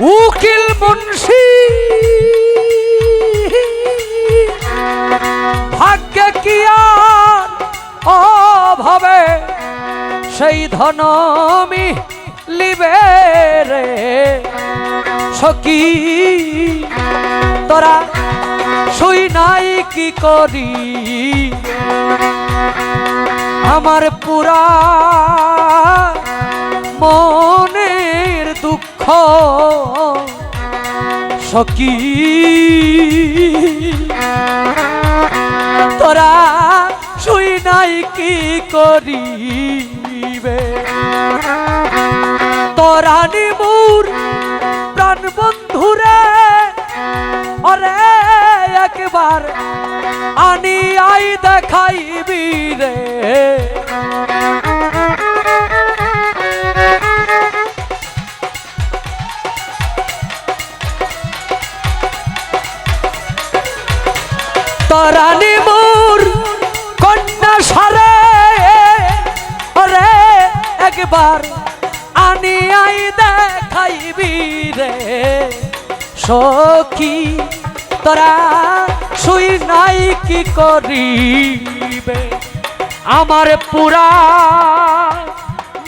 উকিল বংশি ভাগ্যে কি অভাবে সেই ধন লিবে রে? সকি তোরা শুই নাই কি করি? আমার পুরা মন সখী, তোরা শুই নাই কি করিবে? তোরা নিমুর প্রাণ বন্ধুরে, অরে একবার আনি আই দেখাইবি রে। তরানি মোর কন্যা সারে। একবার আনি আই দেখাইবি রে। সখী, তোরা শুই নাই কি করিবে? আমার পুরা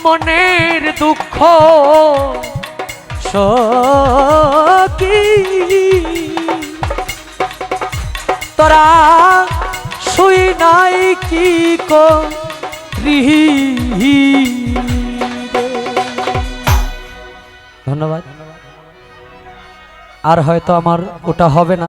মনের দুঃখ। সখী তোরা শুই নাই কি করি ধন্যবাদ। আর হয়তো আমার ওটা হবে না।